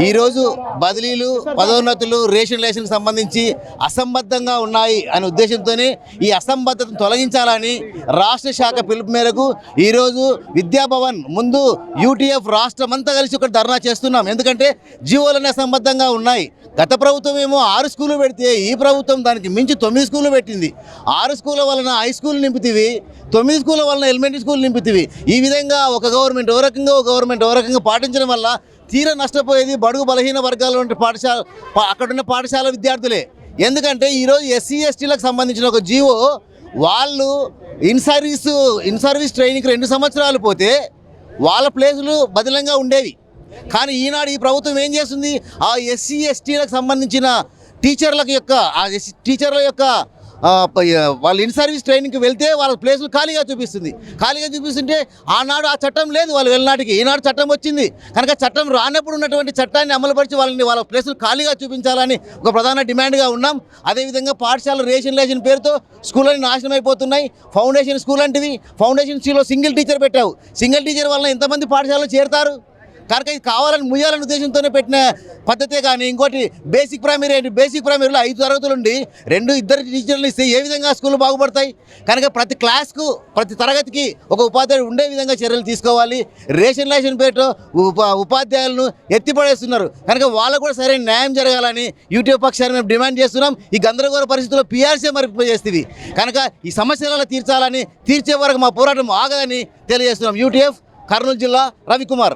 ఈరోజు బదిలీలు పదోన్నతులు రేషన్లేషన్కి సంబంధించి అసంబద్ధంగా ఉన్నాయి అనే ఉద్దేశంతోనే ఈ అసంబద్ధతను తొలగించాలని రాష్ట్ర శాఖ పిలుపు మేరకు ఈరోజు విద్యాభవన్ ముందు యూటీఎఫ్ రాష్ట్రమంతా కలిసి ఒక ధర్నా చేస్తున్నాం. ఎందుకంటే జీవోలనే అసంబద్ధంగా ఉన్నాయి. గత ప్రభుత్వం ఏమో ఆరు స్కూళ్ళు పెడితే ఈ ప్రభుత్వం దానికి మించి తొమ్మిది స్కూళ్ళు పెట్టింది. ఆరు స్కూళ్ళ వలన హై స్కూల్ నింపుతీవి. తొమ్మిది స్కూళ్ళ వలన ఎలిమెంటరీ స్కూల్ నింపుతీవి. ఈ విధంగా ఒక గవర్నమెంట్ ఓ రకంగా ఒక గవర్నమెంట్ ఓ రకంగా పాటించడం వల్ల తీరా నష్టపోయేది బడుగు బలహీన వర్గాల వంటి పాఠశాల అక్కడున్న పాఠశాల విద్యార్థులే. ఎందుకంటే ఈరోజు ఎస్సీ ఎస్టీలకు సంబంధించిన ఒక జీవో వాళ్ళు ఇన్ సర్వీస్ ఇన్ సర్వీస్ ట్రైనింగ్కి రెండు సంవత్సరాలు పోతే వాళ్ళ ప్లేసులు బదిలంగా ఉండేవి. కానీ ఈనాడు ఈ ప్రభుత్వం ఏం చేస్తుంది? ఆ ఎస్సీ ఎస్టీలకు సంబంధించిన టీచర్లకు యొక్క ఆ టీచర్ల యొక్క వాళ్ళు ఇన్ సర్వీస్ ట్రైనింగ్కి వెళ్తే వాళ్ళ ప్లేసులు ఖాళీగా చూపిస్తుంది. ఖాళీగా చూపిస్తుంటే ఆనాడు ఆ చట్టం లేదు. వాళ్ళు వెళ్ళినాటికి ఈనాడు చట్టం వచ్చింది. కనుక చట్టం రానప్పుడు ఉన్నటువంటి చట్టాన్ని అమలుపరిచి వాళ్ళని వాళ్ళ ప్లేసులు ఖాళీగా చూపించాలని ఒక ప్రధాన డిమాండ్గా ఉన్నాం. అదేవిధంగా పాఠశాల రేషన్ రేషన్ పేరుతో స్కూళ్ళని నాశనం అయిపోతున్నాయి. ఫౌండేషన్ స్కూల్ అంటివి ఫౌండేషన్ స్కూల్లో సింగిల్ టీచర్ పెట్టావు. సింగిల్ టీచర్ వల్ల ఎంతమంది పాఠశాలలో చేరుతారు? కనుక ఇది కావాలని ముయ్యాలనే ఉద్దేశంతోనే పెట్టిన పద్ధతే కానీ ఇంకోటి బేసిక్ ప్రైమరీ ఏంటి? బేసిక్ ప్రైమరీలో ఐదు తరగతులు ఉండి రెండు ఇద్దరు టీచర్లు ఇస్తే ఏ విధంగా స్కూల్ బాగుపడతాయి? కనుక ప్రతి క్లాస్కు ప్రతి తరగతికి ఒక ఉపాధ్యాయుడు ఉండే విధంగా చర్యలు తీసుకోవాలి. రేషన్ లైషన్ పేరుతో ఉప ఉపాధ్యాయులను ఎత్తిపడేస్తున్నారు. కనుక వాళ్ళకు కూడా సరైన న్యాయం జరగాలని యూట్యూబ్ పక్షాన్ని మేము డిమాండ్ చేస్తున్నాం. ఈ గందరగోళ పరిస్థితుల్లో పీఆర్సీ మరింపు చేస్తుంది. కనుక ఈ సమస్యలను తీర్చాలని తీర్చే వరకు మా పోరాటం ఆగదని తెలియజేస్తున్నాం. యూటీఎఫ్ కర్నూలు జిల్లా రవికుమార్.